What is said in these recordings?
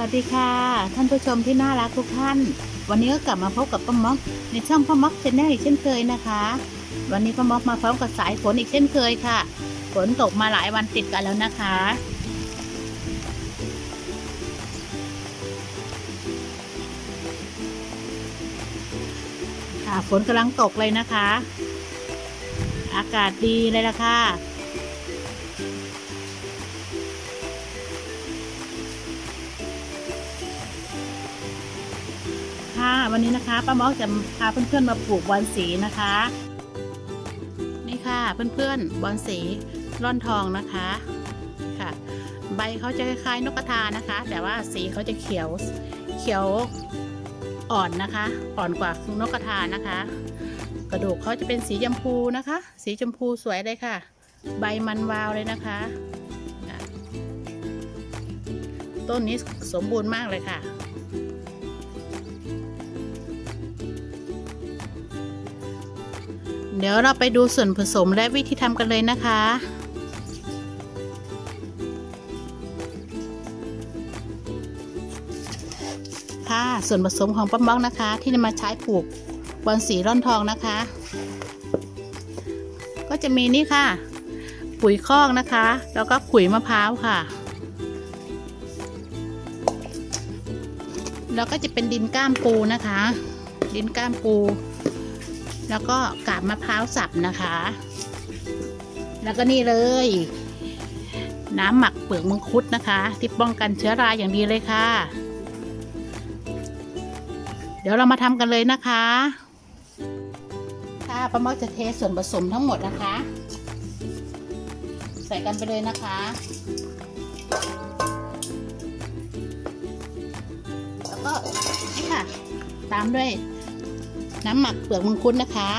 วัสดีค่ะ ท่านผู้ชมที่น่ารักทุกท่าน วันนี้ก็กลับมาพบกับป้าม็อกในช่องป้าม็อกชแนลอีกเช่นเคยนะคะ วันนี้ป้าม็อกมาพร้อมกับสายฝนอีกเช่นเคยค่ะ ฝนตกมาหลายวันติดกันแล้วนะคะ ค่ะฝนกำลังตกเลยนะคะ อากาศดีเลยละค่ะ ค่ะ วันนี้นะคะป้าเมาจะพาเพื่อนๆมาปลูกบอนสีนะคะ นี่ค่ะเพื่อนๆบอนสีร่อนทองนะคะค่ะ ใบเขาจะคล้ายๆนกกระทานะคะ แต่ว่าสีเขาจะเขียวเขียวอ่อนนะคะ อ่อนกว่านกกระทานะคะ กระดูกเขาจะเป็นสีชมพูนะคะ สีชมพูสวยเลยค่ะ ใบมันวาวเลยนะคะค่ะต้นนี้สมบูรณ์มากเลยค่ะ เดี๋ยวเราไปดูส่วนผสมและวิธีทำกันเลยนะคะ ค่ะส่วนผสมของป้าม็อกนะคะ ที่จะมาใช้ปลูกบอนสีร่อนทองนะคะ ก็จะมีนี่ค่ะ ปุ๋ยคอกนะคะ แล้วก็ขุยมะพร้าวค่ะ แล้วก็จะเป็นดินก้ามปูนะคะ ดินก้ามปู แล้วก็กาบมะพร้าวสับนะคะ แล้วก็นี่เลย น้ำหมักเปลือกมังคุดนะคะ ที่ป้องกันเชื้อราอย่างดีเลยค่ะ เดี๋ยวเรามาทำกันเลยนะคะ ค่ะป้าเมาจะเทส่วนผสมทั้งหมดนะคะ ใส่กันไปเลยนะคะแล้วก็นี่ค่ะ ตามด้วย น้ำหมักเปลือกมังคุดนะคะ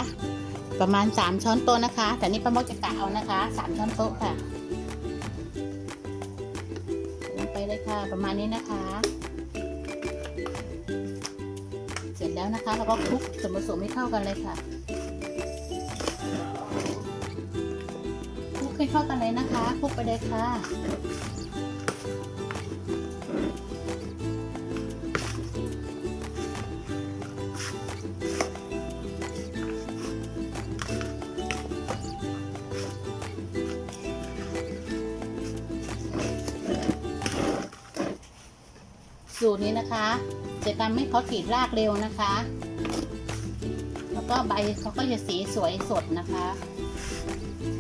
ประมาณ 3 ช้อนโต๊ะนะคะ แต่นี่ป้ามอกจะกะเอานะคะ 3 ช้อนโต๊ะค่ะลงไปเลยค่ะ ประมาณนี้นะคะ เสร็จแล้วนะคะเราก็คลุกส่วนผสมให้เข้ากันเลยค่ะคลุกให้เข้ากันเลยนะคะคลุกไปเลยค่ะ สูตรนี้นะคะ จะทำให้เขาติดรากเร็วนะคะ แล้วก็ใบเขาก็จะสีสวยสดนะคะ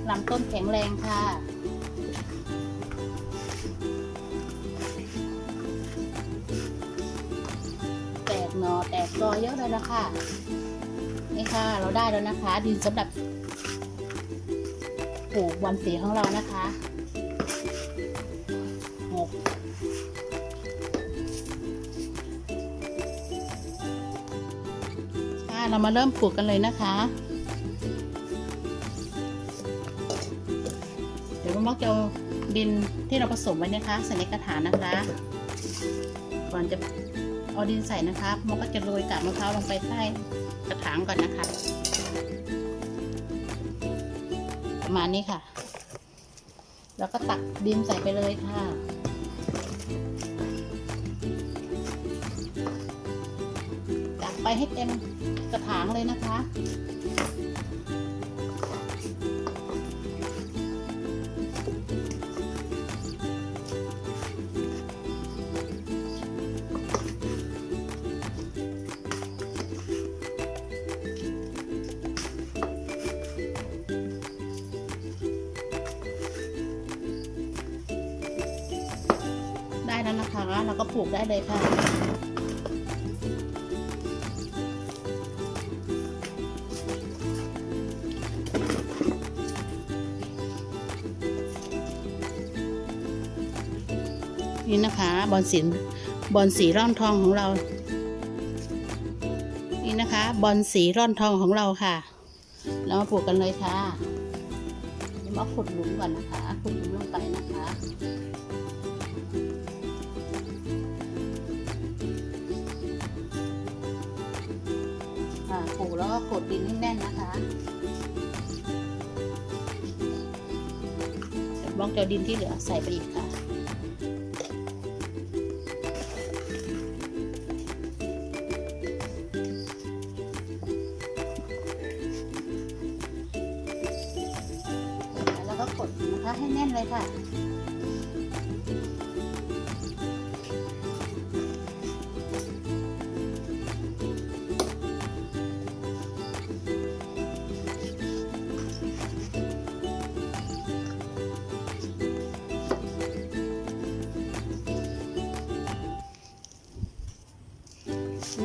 ลำต้นแข็งแรงค่ะแตกหนอแตกกอเยอะเลยละค่ะนี่ค่ะเราได้แล้วนะคะ ดินสำหรับปลูกวันสีของเรานะคะหก เรามาเริ่มปลูกกันเลยนะคะ เดี๋ยวมักจะเอาดินที่เราผสมไว้นะคะใส่ในกระถางนะคะ ก่อนจะเอาดินใส่นะคะมันก็จะโรยกาบมะพร้าวลงไปใต้กระถางก่อนนะคะ ประมาณนี้ค่ะ แล้วก็ตักดินใส่ไปเลยค่ะตักไปให้เต็ม กระถางเลยนะคะ ได้แล้วนะคะ เราก็ปลูกได้เลยค่ะ นี่นะคะบอลสีบอลสีร่อนทองของเรา นี่นะคะบอลสีร่อนทองของเราค่ะ เรามาปลูกกันเลยค่ะมาขุดหลุมก่อนนะคะขุดหลุมลงไปนะคะปลูกแล้วก็กดดินให้แน่นนะคะบล็อกเจาดินที่เหลือใส่ไปอีกค่ะ แน่นเลยค่ะ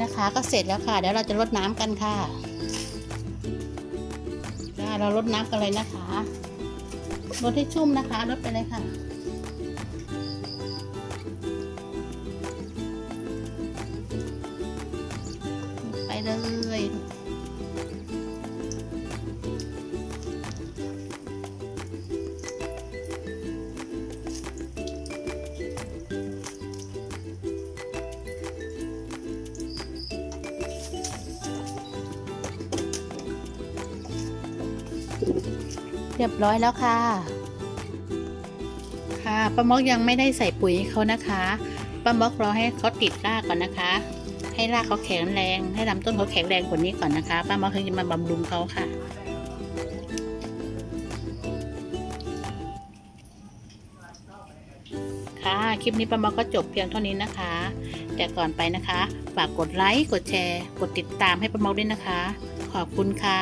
นะคะก็เสร็จแล้วค่ะ เดี๋ยวเราจะรดน้ำกันค่ะค่ะเรารดน้ำกันเลยนะคะ รดให้ชุ่มนะคะรดไปเลยค่ะไปเลย เรียบร้อยแล้วค่ะ ค่ะป้ามอกยังไม่ได้ใส่ปุ๋ยเขานะคะป้ามอกรอให้เขาติดรากก่อนนะคะ ให้รากเขาแข็งแรง ให้ลำต้นเขาแข็งแรงกว่านี้ก่อนนะคะป้ามอกถึงจะมาบำรุงเขาค่ะค่ะคลิปนี้ป้ามอกก็จบเพียงเท่านี้นะคะ แต่ก่อนไปนะคะ ฝากกดไลค์ กดแชร์ กดติดตามให้ป้ามอกด้วยนะคะ ขอบคุณค่ะ